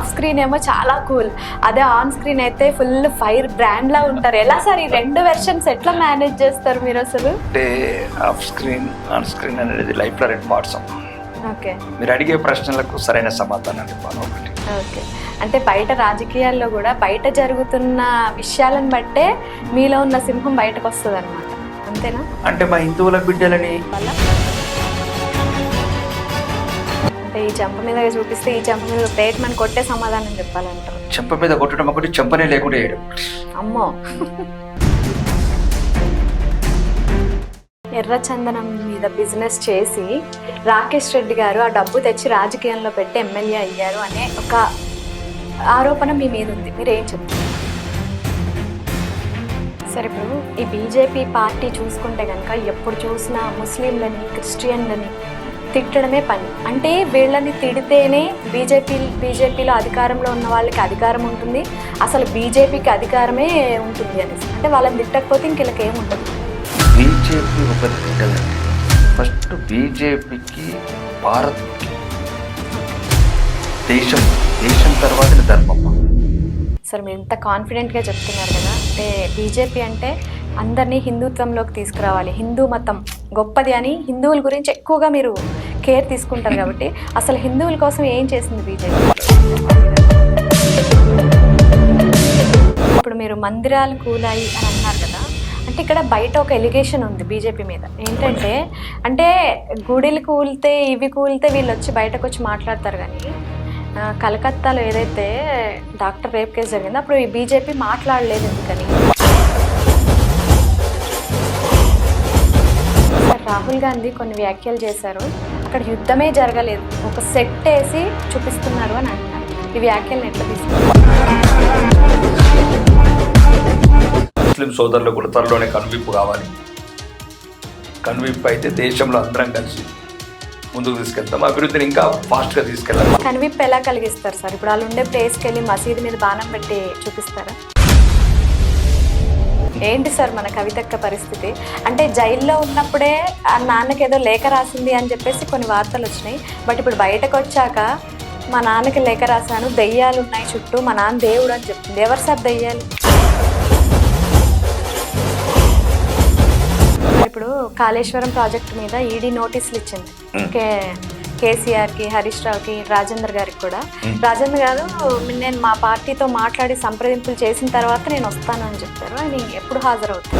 Off screen ఏమో చాలా cool అదే ఆన్ స్క్రీన్ అయితే ఫుల్ ఫైర్ బ్రాండ్ లా ఉంటారు. ఎలా సార్ ఈ రెండు వెర్షన్స్ ఎట్లా మేనేజ్ చేస్తారు మీరు అసలు? అంటే ఆఫ్ స్క్రీన్ ఆన్ స్క్రీన్ అనేది లైఫ్లో రెండు పార్ట్స్ ఓకే. మీరు అడిగే ప్రశ్నలకు సరైన సమాధానం ఇవ్వాలి ఒకటి. ఓకే. అంటే బయట రాజకీయాల్లో కూడా బయట జరుగుతున్న విషయాలను బట్టే మీలో ఉన్న సింహం బయటకు వస్తుంది అనమాట అంతేనా? అంటే మా హిందువుల బిడ్డలని వల్ల అంటే ఈ చెంప మీద చూపిస్తే ఈ చెంప మీద ట్రీట్మెంట్ కొట్టే సమాధానం చెప్పాలంటారు. చెంప మీద కొట్టడం ఒకటి చెంపనే లేకుండా వేయడం. అమ్మో. ఎర్రచందనం మీద బిజినెస్ చేసి రాకేష్ రెడ్డి గారు ఆ డబ్బు తెచ్చి రాజకీయంలో పెట్టి ఎమ్మెల్యే అయ్యారు అనే ఒక ఆరోపణ మీ మీద ఉంది. మీరు ఏం చెప్తారు? సరే ఇప్పుడు ఈ బీజేపీ పార్టీ చూసుకుంటే కనుక ఎప్పుడు చూసినా ముస్లింలని క్రిస్టియన్లని తిట్టడమే పని. అంటే వీళ్ళని తిడితేనే బీజేపీ బీజేపీలో అధికారంలో ఉన్న వాళ్ళకి అధికారం ఉంటుంది. అసలు బీజేపీకి అధికారమే ఉంటుంది అనేసి. అంటే వాళ్ళని తిట్టకపోతే ఇంక వీళ్ళకి ఏముంటుంది బీజేపీ ఒకటి తిట్టదండి ఫస్ట్ బీజేపీకి భారత్కి దేశం దేశం తర్వాత ధర్మం. సరే మీరు ఇంత కాన్ఫిడెంట్గా చెప్తున్నారు కదా. అంటే బీజేపీ అంటే అందరినీ హిందుత్వంలోకి తీసుకురావాలి. హిందూ మతం గొప్పది అని హిందువుల గురించి ఎక్కువగా మీరు కేర్ తీసుకుంటారు కాబట్టి అసలు హిందువుల కోసం ఏం చేసింది బీజేపీ? ఇప్పుడు మీరు మందిరాలు కూలాయి అని అన్నారు కదా అంటే ఇక్కడ బయట ఒక ఎలిగేషన్ ఉంది బీజేపీ మీద. ఏంటంటే అంటే గుడిలు కూలితే ఇవి కూలితే వీళ్ళు వచ్చి బయటకు వచ్చి మాట్లాడతారు కానీ కలకత్తాలో ఏదైతే డాక్టర్ రేప్ కేసు జరిగిందో అప్పుడు ఈ బీజేపీ మాట్లాడలేదు ఎందుకని? రాహుల్ గాంధీ కొన్ని వ్యాఖ్యలు చేశారు. అక్కడ యుద్ధమే జరగలేదు. ఒక సెట్ వేసి చూపిస్తున్నారు అని అంటున్నారు ఈ వ్యాఖ్యలను ఎట్లా తీసుకున్నారు ముస్లిం సోదరులకు కూడా త్వరలోనే కనువిప్పు కావాలి. కనువిప్పు అయితే దేశంలో అందరం కలిసి ముందుకు తీసుకెళ్తాం. అభివృద్ధిని ఇంకా ఫాస్ట్గా తీసుకెళ్ళాలి. కనువిప్పు ఎలా కలిగిస్తారు సార్? ఇప్పుడు వాళ్ళు ఉండే ప్లేస్కి వెళ్ళి మసీదు మీద బాణం పెట్టి చూపిస్తారా? ఏంటి సార్ మన కవితక్క పరిస్థితి? అంటే జైల్లో ఉన్నప్పుడే ఆ నాన్నకి ఏదో లేఖ రాసింది అని చెప్పేసి కొన్ని వార్తలు వచ్చినాయి. బట్ ఇప్పుడు బయటకు వచ్చాక మా నాన్నకి లేఖ రాశాను దెయ్యాలు ఉన్నాయి చుట్టూ మా నాన్న దేవుడు అని చెప్తుంది ఎవరు సార్ దెయ్యాలు? ఇప్పుడు కాళేశ్వరం ప్రాజెక్ట్ మీద ఈడీ నోటీసులు ఇచ్చింది. కే కేసీఆర్కి హరీష్ రావుకి రాజేంద్ర గారికి కూడా. రాజేంద్ర గారు నేను మా పార్టీతో మాట్లాడి సంప్రదింపులు చేసిన తర్వాత నేను వస్తానని చెప్పారు. ఆయన ఎప్పుడు హాజరవుతాను